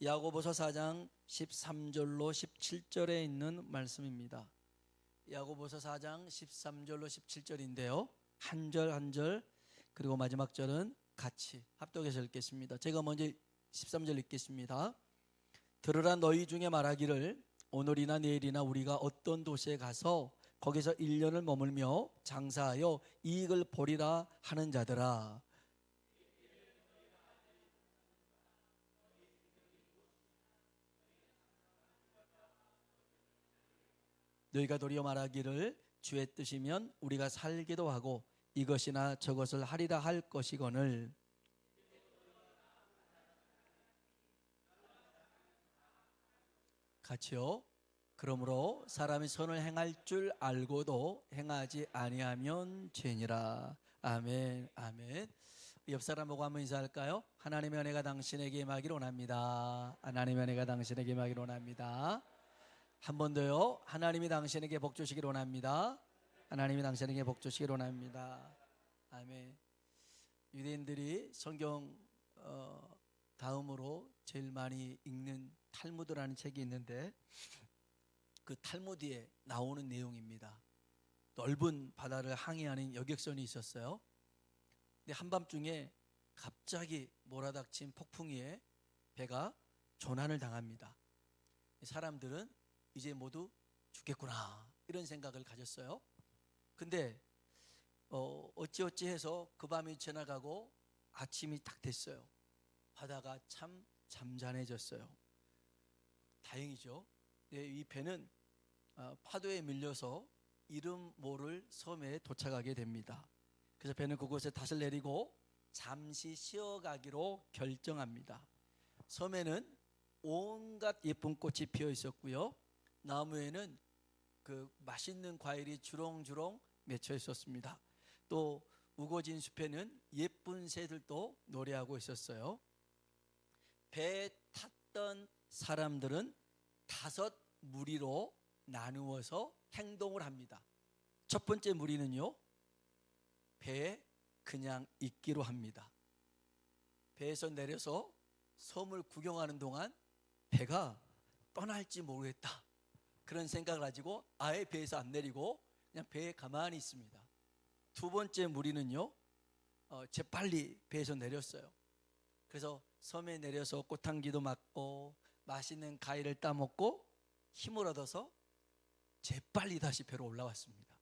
야고보서 4장 13절로 17절에 있는 말씀입니다. 야고보서 4장 13절로 17절인데요. 한 절 한 절 그리고 마지막 절은 같이 합독해서 읽겠습니다. 제가 먼저 13절 읽겠습니다. 들으라 너희 중에 말하기를 오늘이나 내일이나 우리가 어떤 도시에 가서 거기서 1년을 머물며 장사하여 이익을 보리라 하는 자들아 너희가 도리어 말하기를 주의 뜻이면 우리가 살기도 하고 이것이나 저것을 하리라 할 것이거늘 같이요. 그러므로 사람이 선을 행할 줄 알고도 행하지 아니하면 죄니라. 아멘. 아멘. 옆 사람 보고 한번 인사할까요? 하나님의 은혜가 당신에게 임하기를 원합니다. 하나님의 은혜가 당신에게 임하기를 원합니다. 한 번 더요. 하나님이 당신에게 복 주시기를 원합니다. 하나님이 당신에게 복 주시기를 원합니다. 아멘. 유대인들이 성경 어, 다음으로 제일 많이 읽는 탈무드라는 책이 있는데 그 탈무드에 나오는 내용입니다. 넓은 바다를 항해하는 여객선이 있었어요. 근데 한밤중에 갑자기 몰아닥친 폭풍에 배가 조난을 당합니다. 사람들은 이제 모두 죽겠구나 이런 생각을 가졌어요. 근데 어, 어찌어찌 해서 그 밤이 지나가고 아침이 딱 됐어요. 바다가 참 잠잠해졌어요. 다행이죠. 네, 이 배는 아, 파도에 밀려서 이름 모를 섬에 도착하게 됩니다. 그래서 배는 그곳에 닷을 내리고 잠시 쉬어가기로 결정합니다. 섬에는 온갖 예쁜 꽃이 피어 있었고요. 나무에는 그 맛있는 과일이 주렁주렁 맺혀 있었습니다. 또 우거진 숲에는 예쁜 새들도 노래하고 있었어요. 배에 탔던 사람들은 다섯 무리로 나누어서 행동을 합니다. 첫 번째 무리는요, 배에 그냥 있기로 합니다. 배에서 내려서 섬을 구경하는 동안 배가 떠날지 모르겠다. 그런 생각을 가지고 아예 배에서 안 내리고 그냥 배에 가만히 있습니다. 두 번째 무리는요, 어, 재빨리 배에서 내렸어요. 그래서 섬에 내려서 꽃향기도 맡고 맛있는 과일을 따먹고 힘을 얻어서 재빨리 다시 배로 올라왔습니다.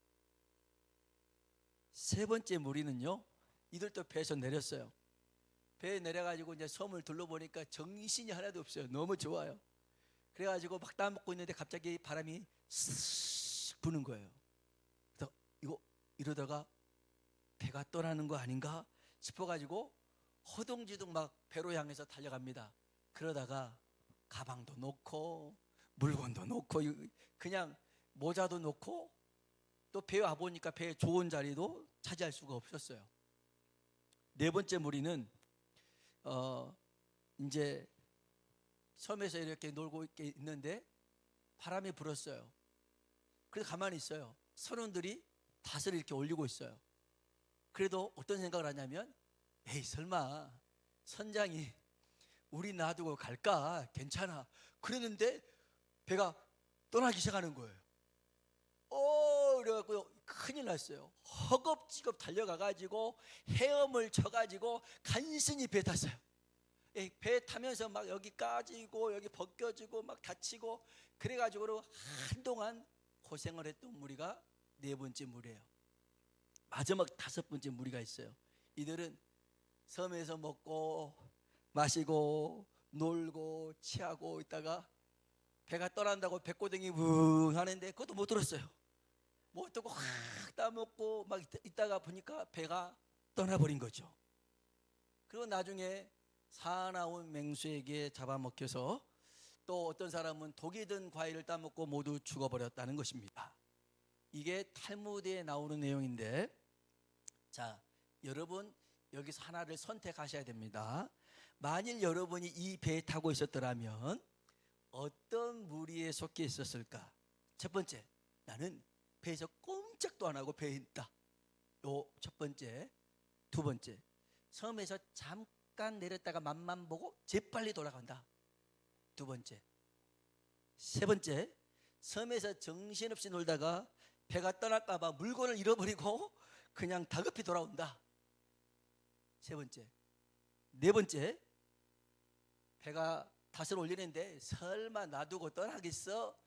세 번째 무리는요, 이들도 배에서 내렸어요. 배에 내려가지고 이제 섬을 둘러보니까 정신이 하나도 없어요. 너무 좋아요. 그래가지고 막 따먹고 있는데 갑자기 바람이 쓱 부는 거예요. 그래서 이거 이러다가 배가 떠나는 거 아닌가 싶어가지고 허둥지둥 막 배로 향해서 달려갑니다. 그러다가 가방도 놓고 물건도 놓고 그냥 모자도 놓고 또 배에 와 보니까 배에 좋은 자리도 차지할 수가 없었어요. 네 번째 무리는 어 이제 섬에서 이렇게 놀고 있는데 바람이 불었어요. 그래서 가만히 있어요. 선원들이 닷을 이렇게 올리고 있어요. 그래도 어떤 생각을 하냐면 에이 설마 선장이 우리 놔두고 갈까 괜찮아 그랬는데 배가 떠나기 시작하는 거예요 어 그래갖고 큰일 났어요 허겁지겁 달려가가지고 헤엄을 쳐가지고 간신히 배 탔어요 예, 배 타면서 막 여기 까지고 여기 벗겨지고 막 다치고 그래가지고 한동안 고생을 했던 무리가 네 번째 무리예요 마지막 다섯 번째 무리가 있어요 이들은 섬에서 먹고 마시고 놀고 취하고 있다가 배가 떠난다고 배고댕이 웅 하는데 그것도 못 들었어요. 못 듣고 확 따먹고 막 있다가 보니까 배가 떠나버린 거죠. 그리고 나중에 사나운 맹수에게 잡아먹혀서 또 어떤 사람은 독이 든 과일을 따먹고 모두 죽어버렸다는 것입니다. 이게 탈무드에 나오는 내용인데 자 여러분 여기서 하나를 선택하셔야 됩니다. 만일 여러분이 이 배에 타고 있었더라면 어떤 무리에 속해 있었을까? 첫 번째, 나는 배에서 꼼짝도 안 하고 배에 있다. 요 첫 번째. 두 번째, 섬에서 잠깐 내렸다가 맛만 보고 재빨리 돌아간다. 두 번째. 세 번째. 섬에서 정신없이 놀다가 배가 떠날까 봐 물건을 잃어버리고 그냥 다급히 돌아온다. 세 번째. 네 번째. 배가 닷을 올리는데 설마 놔두고 떠나겠어?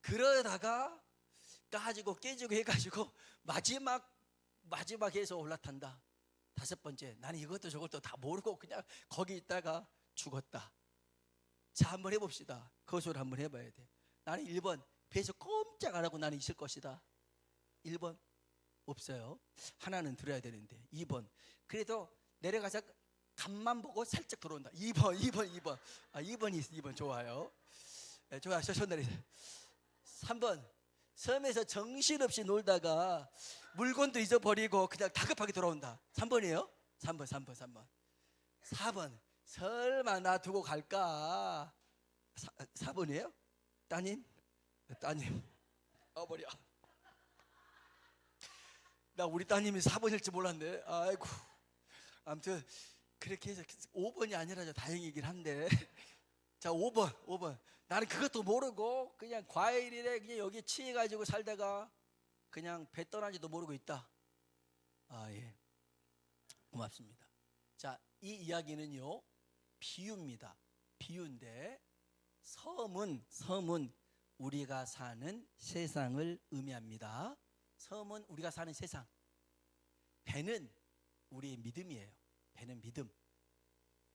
그러다가 까지고 깨지고 해가지고 마지막 마지막에서 올라탄다. 다섯 번째, 나는 이것도 저것도 다 모르고 그냥 거기 있다가 죽었다. 자, 한번 해봅시다. 거소를 한번 해봐야 돼. 나는 1번, 배에서 꼼짝 안 하고 나는 있을 것이다. 1번, 없어요. 하나는 들어야 되는데. 2번, 그래도 내려가서 간만 보고 살짝 들어온다. 2번, 2번, 2번. 아, 2번이 있어, 2번 좋아요. 네, 좋아요. 손 내리세요. 3번, 섬에서 정신없이 놀다가 물건도 잊어버리고 그냥 다급하게 돌아온다. 3번이에요? 3번, 3번, 3번. 4번. 설마 나 두고 갈까? 4, 번이에요 따님? 따님. 어버려. 나 우리 따님이 4번일 줄 몰랐네. 아이고. 아무튼 그렇게 해서 5번이 아니라 다행이긴 한데. 자, 5번, 5번. 나는 그것도 모르고 그냥 과일이래 그냥 여기 치해가지고 살다가 그냥 배 떠난지도 모르고 있다. 아 예, 고맙습니다. 자, 이 이야기는요 비유입니다. 비유인데 섬은 섬은 우리가 사는 세상을 의미합니다. 섬은 우리가 사는 세상. 배는 우리의 믿음이에요. 배는 믿음.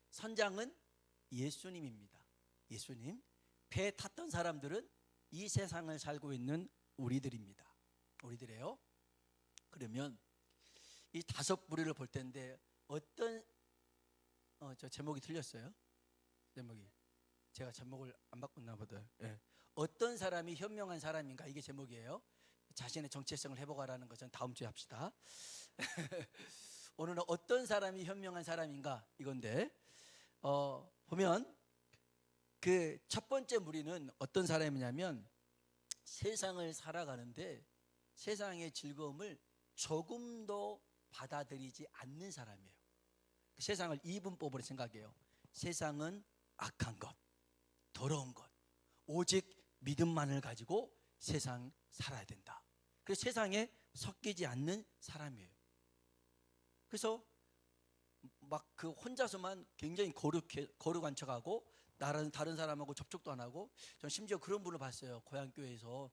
선장은 예수님입니다. 예수님. 배 탔던 사람들은 이 세상을 살고 있는 우리들입니다. 우리들이에요. 그러면 이 다섯 부리를 볼 텐데 어떤 어 저 제목이 틀렸어요. 제목이 제가 제목을 안 바꿨나 보다. 예. 어떤 사람이 현명한 사람인가 이게 제목이에요. 자신의 정체성을 회복하라는 것은 다음 주에 합시다. 오늘은 어떤 사람이 현명한 사람인가 이건데 어 보면 그 첫 번째 무리는 어떤 사람이냐면 세상을 살아가는데 세상의 즐거움을 조금도 받아들이지 않는 사람이에요. 그 세상을 이분법으로 생각해요. 세상은 악한 것, 더러운 것, 오직 믿음만을 가지고 세상 살아야 된다. 그래서 세상에 섞이지 않는 사람이에요. 그래서 막 그 혼자서만 굉장히 거룩해, 거룩한 척하고 다른 다른 사람하고 접촉도 안 하고 전 심지어 그런 분을 봤어요. 고향 교회에서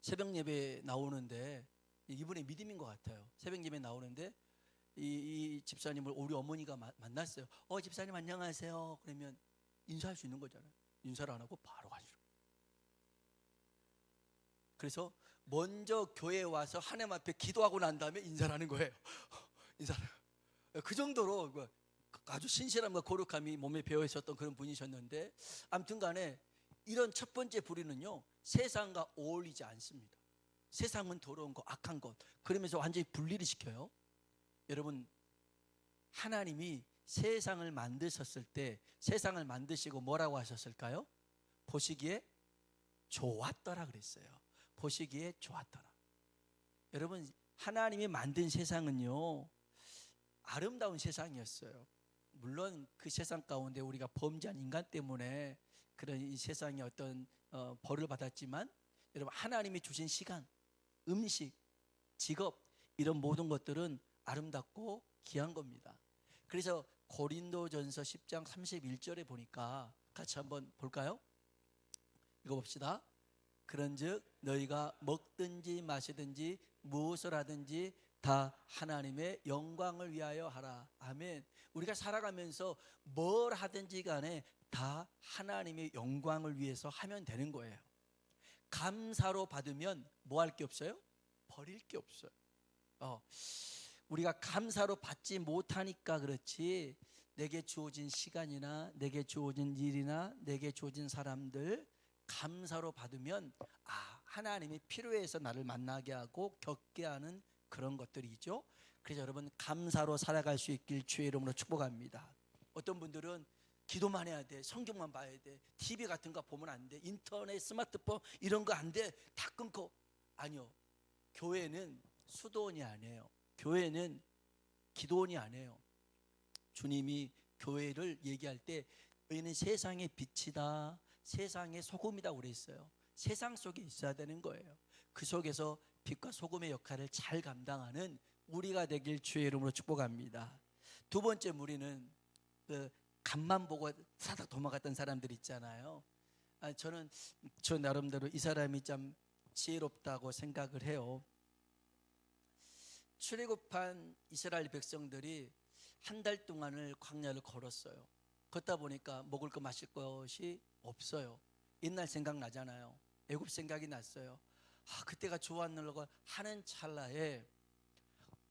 새벽 예배 나오는데 이분의 믿음인 것 같아요. 새벽 예배 나오는데 이, 이 집사님을 우리 어머니가 마- 만났어요. 어 집사님 안녕하세요. 그러면 인사할 수 있는 거잖아요. 인사를 안 하고 바로 가시죠. 그래서 먼저 교회에 와서 하나님 앞에 기도하고 난 다음에 인사를 하는 거예요. 인사를. 그 정도로 그 아주 신실함과 거룩함이 몸에 배어 있었던 그런 분이셨는데 아무튼 간에 이런 첫 번째 부리는요 세상과 어울리지 않습니다. 세상은 더러운 것, 악한 것 그러면서 완전히 분리를 시켜요. 여러분 하나님이 세상을 만드셨을 때 세상을 만드시고 뭐라고 하셨을까요? 보시기에 좋았더라 그랬어요. 보시기에 좋았더라. 여러분 하나님이 만든 세상은요 아름다운 세상이었어요. 물론 그 세상 가운데 우리가 범죄한 인간 때문에 그런 이 세상의 어떤 어, 벌을 받았지만 여러분 하나님이 주신 시간, 음식, 직업 이런 모든 것들은 아름답고 귀한 겁니다. 그래서 고린도전서 10장 31절에 보니까 같이 한번 볼까요? 읽어 봅시다. 그런즉 너희가 먹든지 마시든지 무엇을 하든지 다 하나님의 영광을 위하여 하라. 아멘. 우리가 살아가면서 뭘 하든지 간에 다 하나님의 영광을 위해서 하면 되는 거예요. 감사로 받으면 뭐 할 게 없어요? 버릴 게 없어요. 어. 우리가 감사로 받지 못하니까 그렇지 내게 주어진 시간이나 내게 주어진 일이나 내게 주어진 사람들 감사로 받으면 아 하나님이 필요해서 나를 만나게 하고 겪게 하는 그런 것들이죠. 그래서 여러분 감사로 살아갈 수 있길 주의 이름으로 축복합니다. 어떤 분들은 기도만 해야 돼. 성경만 봐야 돼. TV 같은 거 보면 안 돼. 인터넷, 스마트폰 이런 거 안 돼. 다 끊고 아니요. 교회는 수도원이 아니에요. 교회는 기도원이 아니에요. 주님이 교회를 얘기할 때 너희는 세상의 빛이다. 세상의 소금이다 그랬어요. 세상 속에 있어야 되는 거예요. 그 속에서 빛과 소금의 역할을 잘 감당하는 우리가 되길 주의 이름으로 축복합니다. 두 번째 무리는 그 간만 보고 사닥 도망갔던 사람들 있잖아요. 아, 저는 저 나름대로 이 사람이 참 지혜롭다고 생각을 해요. 출애굽한 이스라엘 백성들이 한 달 동안을 광야를 걸었어요. 걷다 보니까 먹을 거 마실 것이 없어요. 옛날 생각 나잖아요. 애굽 생각이 났어요. 아, 그때가 좋았는가 하는 찰나에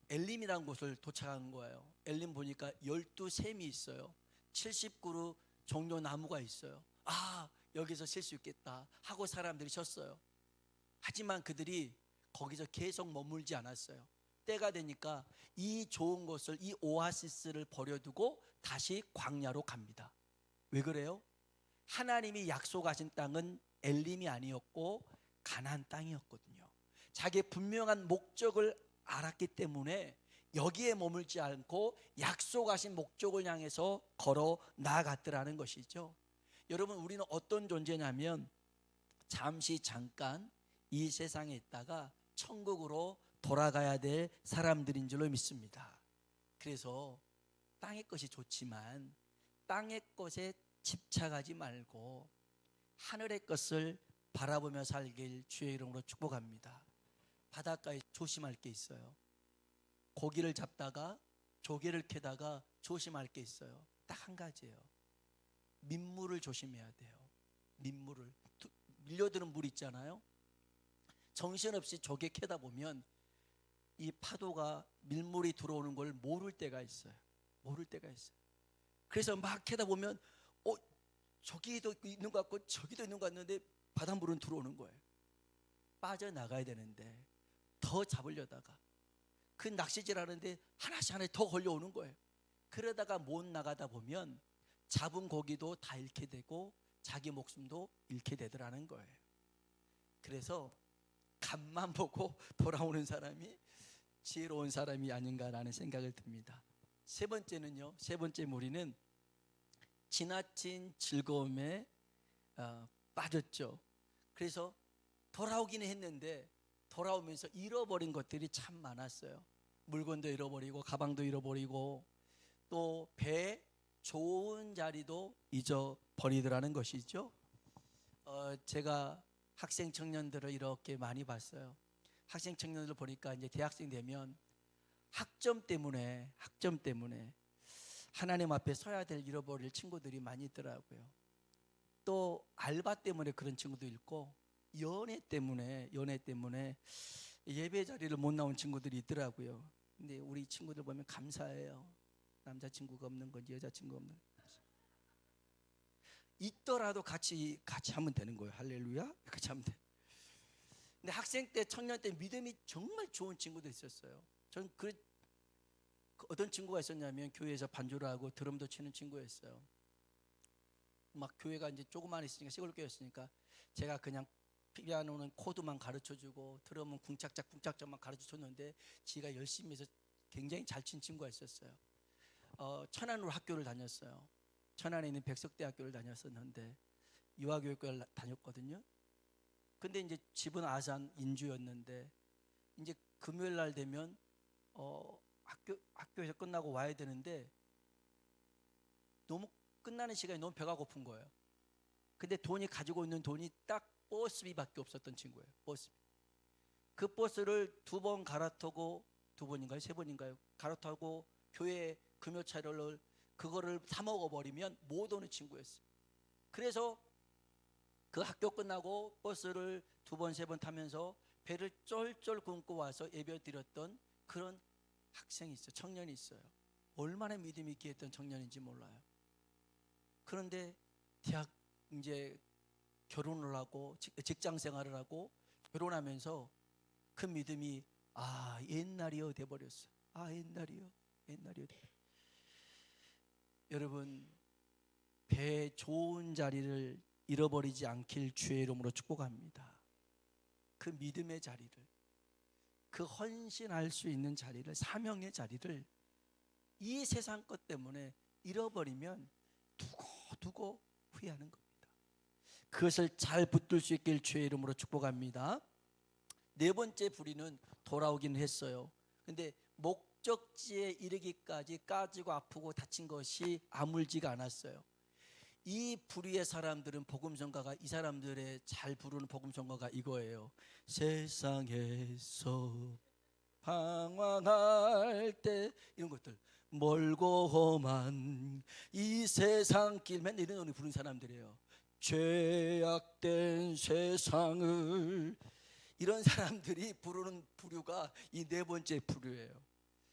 엘림이라는 곳을 도착한 거예요. 엘림 보니까 열두 샘이 있어요. 70그루 종려 나무가 있어요. 아, 여기서 쉴 수 있겠다 하고 사람들이 쉬었어요. 하지만 그들이 거기서 계속 머물지 않았어요. 때가 되니까 이 좋은 곳을 이 오아시스를 버려두고 다시 광야로 갑니다. 왜 그래요? 하나님이 약속하신 땅은 엘림이 아니었고 가나안 땅이었거든요. 자기의 분명한 목적을 알았기 때문에 여기에 머물지 않고 약속하신 목적을 향해서 걸어 나아갔더라는 것이죠. 여러분 우리는 어떤 존재냐면 잠시 잠깐 이 세상에 있다가 천국으로 돌아가야 될 사람들인 줄로 믿습니다. 그래서 땅의 것이 좋지만 땅의 것에 집착하지 말고 하늘의 것을 바라보며 살길 주의 이름으로 축복합니다. 바닷가에 조심할 게 있어요. 고기를 잡다가 조개를 캐다가 조심할 게 있어요. 딱 한 가지예요. 민물을 조심해야 돼요. 민물을 두- 밀려드는 물 있잖아요. 정신없이 조개 캐다 보면 이 파도가 밀물이 들어오는 걸 모를 때가 있어요. 모를 때가 있어요. 그래서 막 캐다 보면 어 저기도 있는 것 같고 저기도 있는 것 같는데 바닷물은 들어오는 거예요. 빠져나가야 되는데 더 잡으려다가 그 낚시질 하는데 하나씩 하나씩 더 걸려오는 거예요. 그러다가 못 나가다 보면 잡은 고기도 다 잃게 되고 자기 목숨도 잃게 되더라는 거예요. 그래서 간만 보고 돌아오는 사람이 지혜로운 사람이 아닌가라는 생각을 듭니다. 세 번째는요. 세 번째 무리는 지나친 즐거움에 어, 빠졌죠. 그래서 돌아오기는 했는데 돌아오면서 잃어버린 것들이 참 많았어요. 물건도 잃어버리고 가방도 잃어버리고 또 배 좋은 자리도 잊어버리더라는 것이죠. 어, 제가 학생 청년들을 이렇게 많이 봤어요. 학생 청년들 보니까 이제 대학생 되면 학점 때문에 학점 때문에 하나님 앞에 서야 될 잃어버릴 친구들이 많이 있더라고요. 또 알바 때문에 그런 친구도 있고 연애 때문에 연애 때문에 예배 자리를 못 나온 친구들이 있더라고요. 근데 우리 친구들 보면 감사해요. 남자 친구가 없는 건지 여자 친구가 없는 건지. 있더라도 같이 같이 하면 되는 거예요. 할렐루야. 같이 하면 돼. 근데 학생 때 청년 때 믿음이 정말 좋은 친구도 있었어요. 전 그 어떤 친구가 있었냐면 교회에서 반주를 하고 드럼도 치는 친구였어요. 막 교회가 이제 조그만 있으니까 시골 교회였으니까 제가 그냥 피아노는 코드만 가르쳐 주고 드럼은 궁짝짝 궁짝짝만 가르쳐 줬는데 지가 열심히 해서 굉장히 잘 친 친구가 있었어요. 어, 천안으로 학교를 다녔어요. 천안에 있는 백석대학교를 다녔었는데 유아교육과를 다녔거든요. 근데 이제 집은 아산 인주였는데 이제 금요일 날 되면 어, 학교 학교에서 끝나고 와야 되는데 너무 끝나는 시간이 너무 배가 고픈 거예요. 근데 돈이 가지고 있는 돈이 딱 버스비밖에 없었던 친구예요. 버스비. 그 버스를 두 번 갈아타고 두 번인가요? 세 번인가요? 갈아타고 교회 금요차를 그거를 사 먹어 버리면 못 오는 친구였어요. 그래서 그 학교 끝나고 버스를 두 번 세 번 타면서 배를 쫄쫄 굶고 와서 예배 드렸던 그런 학생이 있어요. 청년이 있어요. 얼마나 믿음이 있게 했던 청년인지 몰라요. 그런데 대학 이제 결혼을 하고 직- 직장 생활을 하고 결혼하면서 그 믿음이 아 옛날이요 돼 버렸어. 아 옛날이요. 옛날이요. 돼. 여러분 배 좋은 자리를 잃어버리지 않길 주의 이름으로 축복합니다. 그 믿음의 자리를 그 헌신할 수 있는 자리를 사명의 자리를 이 세상 것 때문에 잃어버리면 두고 두고 후회하는 겁니다. 그것을 잘 붙들 수 있길 주의 이름으로 축복합니다. 네 번째 불의는 돌아오긴 했어요. 근데 목적지에 이르기까지 까지고 아프고 다친 것이 아물지가 않았어요. 이 불의의 사람들은 복음성가가 이 사람들의 잘 부르는 복음성가가 이거예요. 세상에서 방황할 때 이런 것들 멀고 험한 이 세상 길 맨날 이런 노래 부르는 사람들이에요. 죄악된 세상을 이런 사람들이 부르는 부류가 이 네 번째 부류예요.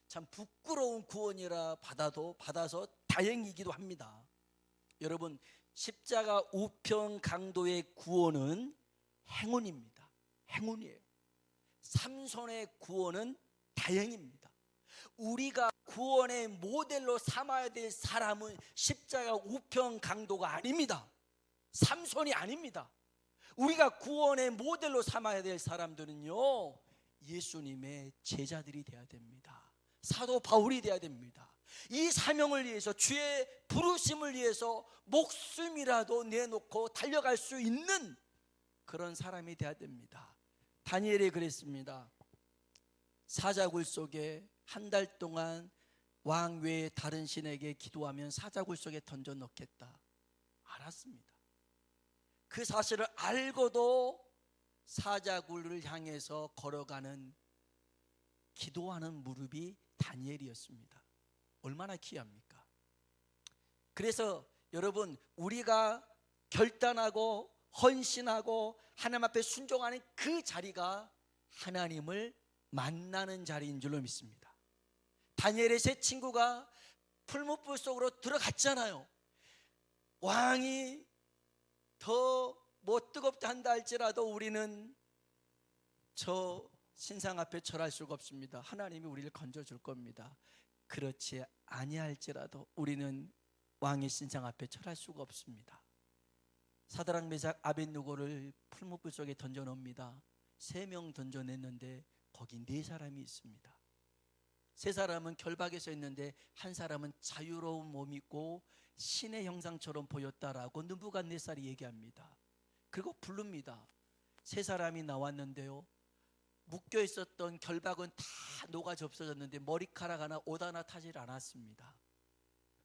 참 부끄러운 구원이라 받아도 받아서 다행이기도 합니다. 여러분 십자가 우편 강도의 구원은 행운입니다. 행운이에요. 삼손의 구원은 다행입니다. 우리가 구원의 모델로 삼아야 될 사람은 십자가 우편 강도가 아닙니다. 삼손이 아닙니다. 우리가 구원의 모델로 삼아야 될 사람들은요, 예수님의 제자들이 되어야 됩니다. 사도 바울이 되어야 됩니다. 이 사명을 위해서 주의 부르심을 위해서 목숨이라도 내놓고 달려갈 수 있는 그런 사람이 되어야 됩니다. 다니엘이 그랬습니다. 사자굴 속에 한 달 동안 왕 외에 다른 신에게 기도하면 사자굴 속에 던져 넣겠다. 알았습니다. 그 사실을 알고도 사자굴을 향해서 걸어가는 기도하는 무릎이 다니엘이었습니다. 얼마나 귀합니까? 그래서 여러분 우리가 결단하고 헌신하고 하나님 앞에 순종하는 그 자리가 하나님을 만나는 자리인 줄로 믿습니다. 다니엘의 세 친구가 풀무불 속으로 들어갔잖아요. 왕이 더 뭐 뜨겁다 한다 할지라도 우리는 저 신상 앞에 절할 수가 없습니다. 하나님이 우리를 건져 줄 겁니다. 그렇지 아니할지라도 우리는 왕의 신상 앞에 절할 수가 없습니다. 사드락 메삭 아벤누고를 풀무불 속에 던져 놓습니다. 세 명 던져 냈는데 거기 네 사람이 있습니다. 세 사람은 결박에 서 있는데 한 사람은 자유로운 몸이고 신의 형상처럼 보였다라고 느부갓네살이 얘기합니다. 그리고 부릅니다. 세 사람이 나왔는데요. 묶여 있었던 결박은 다 녹아져 없어졌는데 머리카락 하나 옷 하나 타질 않았습니다.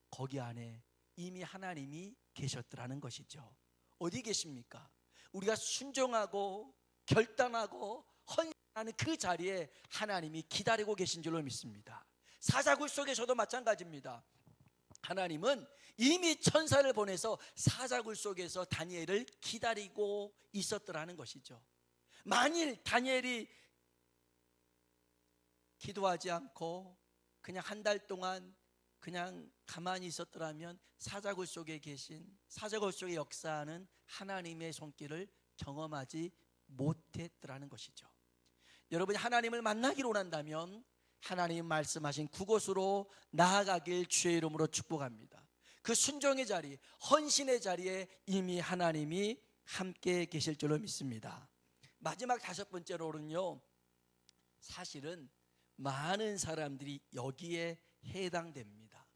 거기 안에 이미 하나님이 계셨더라는 것이죠. 어디 계십니까? 우리가 순종하고 결단하고 헌신 하는 그 자리에 하나님이 기다리고 계신 줄로 믿습니다. 사자굴 속에서도 마찬가지입니다. 하나님은 이미 천사를 보내서 사자굴 속에서 다니엘을 기다리고 있었더라는 것이죠. 만일 다니엘이 기도하지 않고 그냥 한 달 동안 그냥 가만히 있었더라면 사자굴 속에 계신 사자굴 속에 역사하는 하나님의 손길을 경험하지 못했더라는 것이죠. 여러분이 하나님을 만나기로 원한다면 하나님 말씀하신 그곳으로 나아가길 주의 이름으로 축복합니다. 그 순종의 자리, 헌신의 자리에 이미 하나님이 함께 계실 줄로 믿습니다. 마지막 다섯 번째로는요. 사실은 많은 사람들이 여기에 해당됩니다.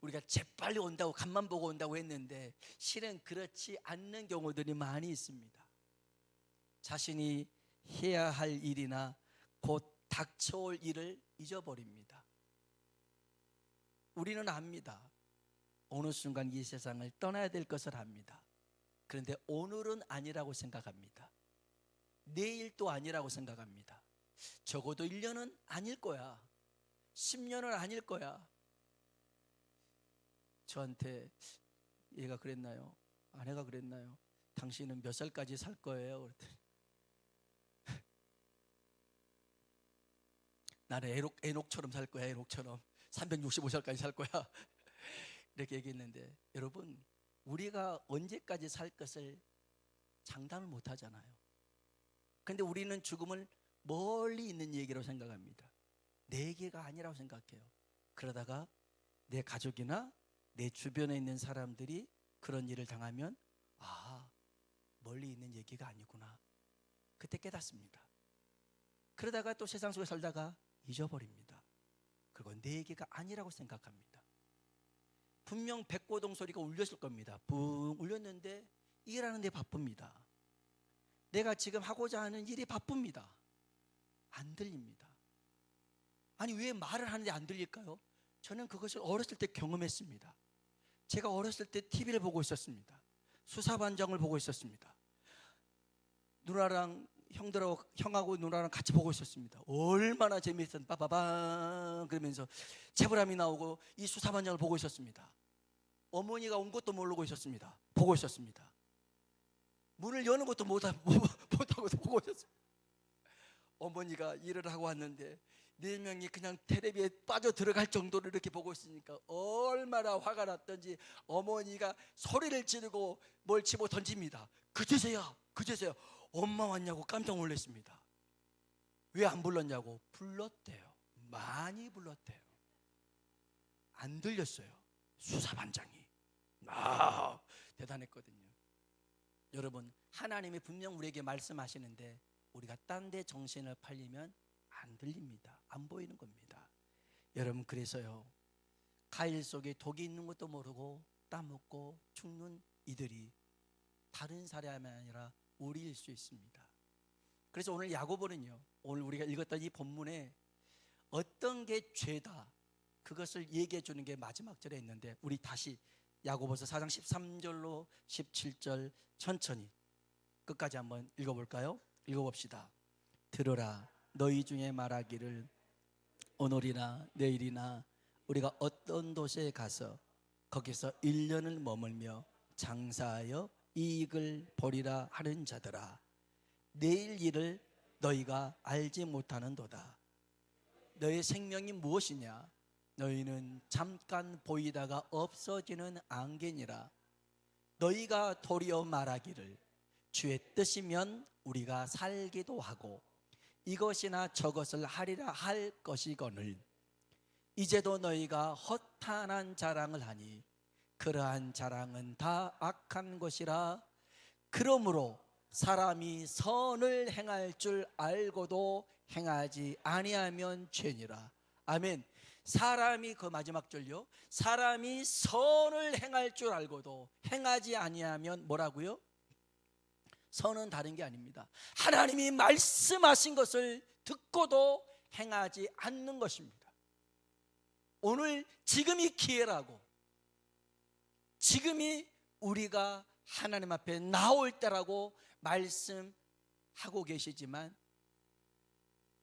우리가 재빨리 온다고 간만 보고 온다고 했는데 실은 그렇지 않는 경우들이 많이 있습니다. 자신이 해야 할 일이나 곧 닥쳐올 일을 잊어버립니다. 우리는 압니다. 어느 순간 이 세상을 떠나야 될 것을 압니다. 그런데 오늘은 아니라고 생각합니다. 내일도 아니라고 생각합니다. 적어도 1년은 아닐 거야. 10년은 아닐 거야. 저한테 얘가 그랬나요? 아내가 그랬나요? 당신은 몇 살까지 살 거예요? 그랬더니 나는 에녹, 에녹처럼 살 거야, 에녹처럼. 365살까지 살 거야. 이렇게 얘기했는데, 여러분, 우리가 언제까지 살 것을 장담을 못 하잖아요. 근데 우리는 죽음을 멀리 있는 얘기로 생각합니다. 내게가 아니라고 생각해요. 그러다가 내 가족이나 내 주변에 있는 사람들이 그런 일을 당하면, 아, 멀리 있는 얘기가 아니구나. 그때 깨닫습니다. 그러다가 또 세상 속에 살다가 잊어버립니다. 그리고 내 얘기가 아니라고 생각합니다. 분명 백고동 소리가 울렸을 겁니다. 붕 울렸는데 일하는데 바쁩니다. 내가 지금 하고자 하는 일이 바쁩니다. 안 들립니다. 아니 왜 말을 하는데 안 들릴까요? 저는 그것을 어렸을 때 경험했습니다. 제가 어렸을 때 TV를 보고 있었습니다. 수사반장을 보고 있었습니다. 누나랑 형들하고 형하고 누나랑 같이 보고 있었습니다. 얼마나 재미있었 빠바방 그러면서 재불함이 나오고 이 수사반장을 보고 있었습니다. 어머니가 온 것도 모르고 있었습니다. 보고 있었습니다. 문을 여는 것도 못하, 못하고 보고 있었습니다. 어머니가 일을 하고 왔는데 네 명이 그냥 텔레비에 빠져 들어갈 정도로 이렇게 보고 있으니까 얼마나 화가 났던지 어머니가 소리를 지르고 뭘 집어 던집니다. 그제서야 그제서야 엄마 왔냐고 깜짝 놀랐습니다. 왜 안 불렀냐고 불렀대요. 많이 불렀대요. 안 들렸어요. 수사반장이. 아 대단했거든요. 여러분 하나님이 분명 우리에게 말씀하시는데 우리가 딴 데 정신을 팔리면 안 들립니다. 안 보이는 겁니다. 여러분 그래서요. 가일 속에 독이 있는 것도 모르고 따먹고 죽는 이들이 다른 사람이 아니라 우리일 수 있습니다. 그래서 오늘 야고보는요. 오늘 우리가 읽었던 이 본문에 어떤 게 죄다 그것을 얘기해 주는 게 마지막 절에 있는데 우리 다시 야고보서 4장 13절로 17절 천천히 끝까지 한번 읽어 볼까요? 읽어 봅시다. 들으라 너희 중에 말하기를 오늘이나 내일이나 우리가 어떤 도시에 가서 거기서 1년을 머물며 장사하여 이익을 보리라 하는 자들아 내일 일을 너희가 알지 못하는도다. 너의 생명이 무엇이냐? 너희는 잠깐 보이다가 없어지는 안개니라. 너희가 도리어 말하기를 주의 뜻이면 우리가 살기도 하고 이것이나 저것을 하리라 할 것이거늘. 이제도 너희가 허탄한 자랑을 하니 그러한 자랑은 다 악한 것이라 그러므로 사람이 선을 행할 줄 알고도 행하지 아니하면 죄니라 아멘 사람이 그 마지막 절요 사람이 선을 행할 줄 알고도 행하지 아니하면 뭐라고요? 선은 다른 게 아닙니다. 하나님이 말씀하신 것을 듣고도 행하지 않는 것입니다. 오늘 지금이 기회라고 지금이 우리가 하나님 앞에 나올 때라고 말씀하고 계시지만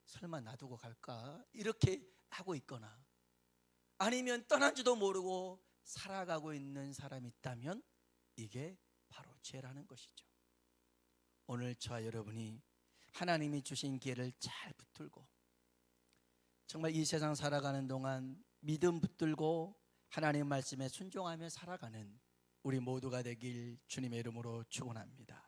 설마 놔두고 갈까? 이렇게 하고 있거나 아니면 떠난지도 모르고 살아가고 있는 사람이 있다면 이게 바로 죄라는 것이죠. 오늘 저와 여러분이 하나님이 주신 기회를 잘 붙들고 정말 이 세상 살아가는 동안 믿음 붙들고 하나님 말씀에 순종하며 살아가는 우리 모두가 되길 주님의 이름으로 축원합니다.